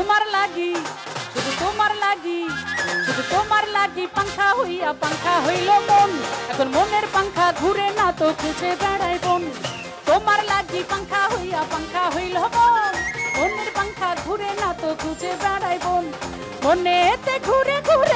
তোমার লাগি, শুধু তোমার লাগি, শুধু তোমার লাগি, পাংখা হইয়া পাংখা হইল মন। এখন মনের পাংখা ঘুরে না তো খুঁজে বেড়াই বোন তোমার লাগি, পাংখা হইয়া পাংখা হইল মন। মনের পাংখা ঘুরে না তো খুঁজে বেড়াই বন মনেতে ঘুরে ঘুরে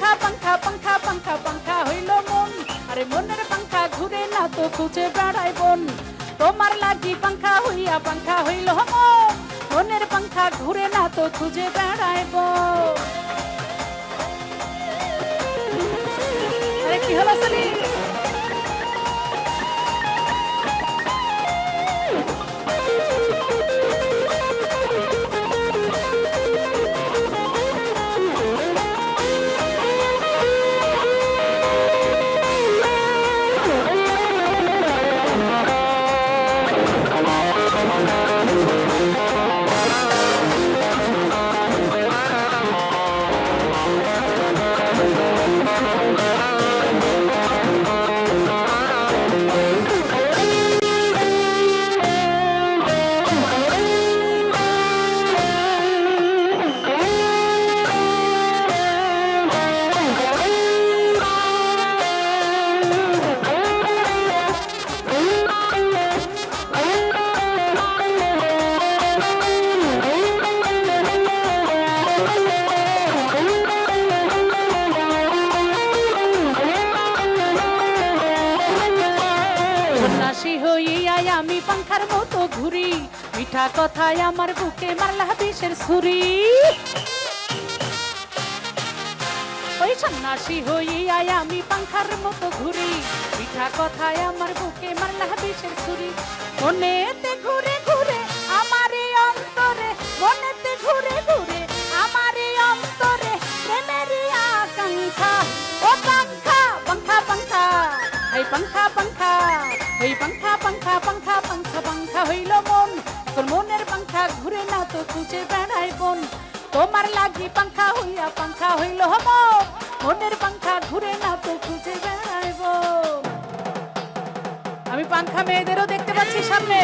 পাংখা পাংখা পাংখা পাংখা পাংখা হইল মন। আরে মনের পাংখা ঘুরে না তো খুঁজে বেড়াই বোন। তোমার লাগি পাংখা হইয়া পাংখা হইল মন। মনের পাংখা ঘুরে না তো খুঁজে বেড়াই বোন। আরে কি হলো সেলিম পাংখার মতো ঘুরি। মিঠা কথায় আমার বুকে মারলা বিষের ছুরি। ওই সন্ন্যাসী হইয়াই আমি পাংখার মতো ঘুরি। মিঠা কথায় আমার বুকে মারলা বিষের ছুরি। মনেতে ঘুরে ঘুরে আমারে এই অন্তরে, মনেতে ঘুরে ঘুরে আমারে এই অন্তরে প্রেমেরই আকাঙ্ক্ষা। ও পাংখা পাংখা পাংখা, এই পাংখা পাংখা পাংখা পাংখা। ঘুরে না তো খুঁজে বেড়াই বোন তোমার লাগি পাঙ্খা হইয়া পাঙ্খা হইল হব। মনের পাংখা ঘুরে না তো খুঁজে বেড়াইব আমি পাঙ্খা মেয়েদেরও দেখতে পাচ্ছি সামনে।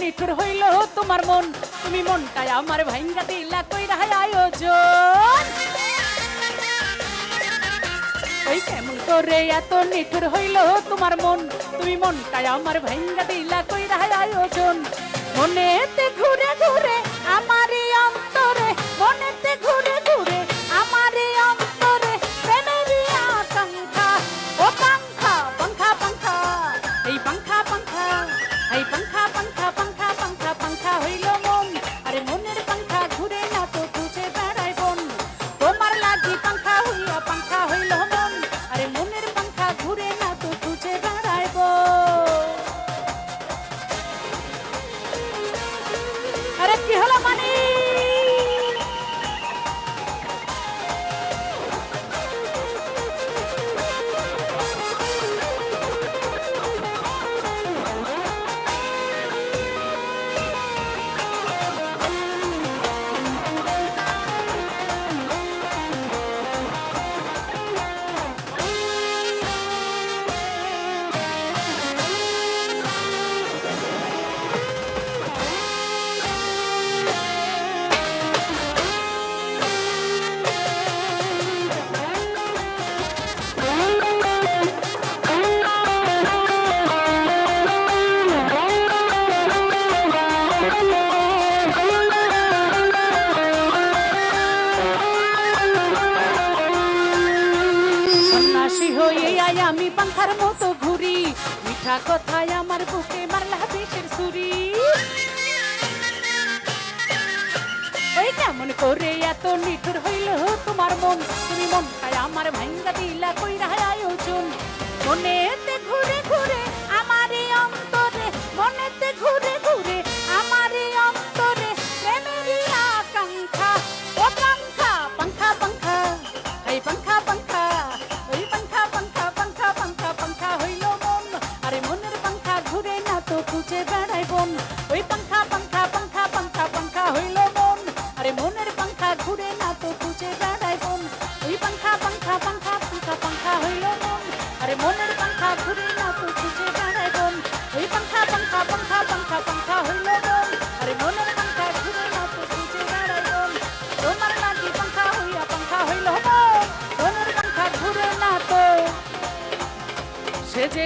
নিঠুর হইল তোমার মন। তুমি মনটাই আমার ভাঙ্গা দিলা কই আয়োজন। ওই কেমন করে এত নিঠুর হইল তোমার মন। তুমি মনটাই আমার ভাঙ্গা দিলা কই আয়োজন। মনেতে ঘুরে ঘুরে আমার এই অন্তরে, মনেতে ঘুরে ঘুরে আমার এই অন্তরে প্রেমেরই আকাঙ্ক্ষা। ও পাংখা পাংখা পাংখা, এই পাংখা পাংখা, এই পাংখা খুশি হয়ে আয় আমি পান্থার মতো ঘুরি। মিঠা কথায় আমার বুকে মারলা দেশের সুরি এই কেমন করে এত নিঠুর হইল তোমার মন? তুমি মন খায় আমার ভাঙ্গা দিলা কই ওজন মনে ঘুরে ঘুরে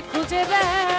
খুঁজে দেয়